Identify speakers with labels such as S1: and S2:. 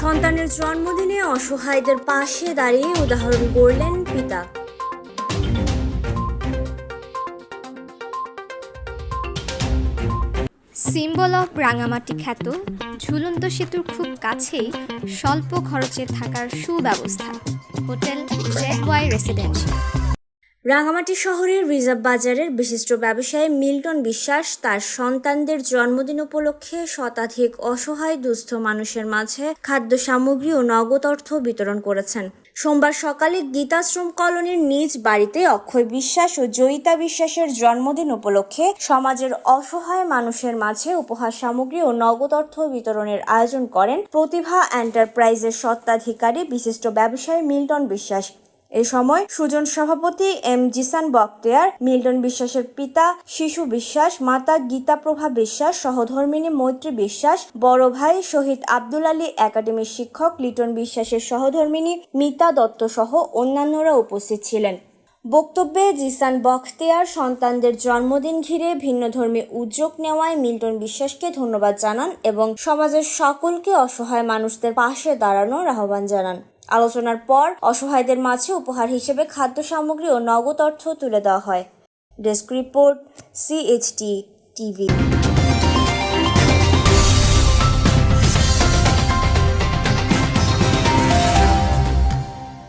S1: সন্তানের জন্মদিনে অসহায়দের পাশে দাঁড়িয়ে উদাহরণ গড়লেন পিতা।
S2: সিম্বল অফ রাঙামাটি খ্যাত, ঝুলন্ত সেতুর খুব কাছেই স্বল্প খরচে থাকার সুব্যবস্থা, hotel Z Y residential.
S1: Rangamati শহরের রিজার্ভ বাজারের বিশিষ্ট ব্যবসায়ী মিল্টন বিশ্বাস তার সন্তানদের জন্মদিন উপলক্ষে শতাধিক অসহায় দুস্থ মানুষের মাঝে খাদ্য সামগ্রী ও নগদ অর্থ বিতরণ করেছেন। সোমবার সকালে গীতাশ্রম কলোনির নিজ বাড়িতে অক্ষয় বিশ্বাস ও জয়িতা বিশ্বাসের জন্মদিন উপলক্ষে সমাজের অসহায় মানুষের মাঝে উপহার সামগ্রী ও নগদ অর্থ বিতরণের আয়োজন করেন প্রতিভা এন্টারপ্রাইজের স্বত্বাধিকারী বিশিষ্ট ব্যবসায়ী মিল্টন বিশ্বাস। এ সময় সুজন সভাপতি এম জিসান বক্তেয়ার মিল্টন বিশ্বাসের পিতা শিশু বিশ্বাস, মাতা গীতা প্রভা বিশ্বাস, সহধর্মিনী মৈত্রী বিশ্বাস, বড় ভাই শহীদ আব্দুল আলী একাডেমির শিক্ষক লিটন বিশ্বাসের সহধর্মিনী মিতা দত্ত সহ অন্যান্যরা উপস্থিত ছিলেন। বক্তব্যে জিসান বখতিয়ার সন্তানদের জন্মদিন ঘিরে ভিন্নধর্মী উদ্যোগ নেওয়ায় মিল্টন বিশ্বাসকে ধন্যবাদ জানান এবং সমাজের সকলকে অসহায় মানুষদের পাশে দাঁড়ানোর আহ্বান জানান। আলোচনার পর অসহায়দের মাঝে উপহার হিসেবে খাদ্য সামগ্রী ও নগদ অর্থ তুলে দেওয়া হয়। Desk report CHT TV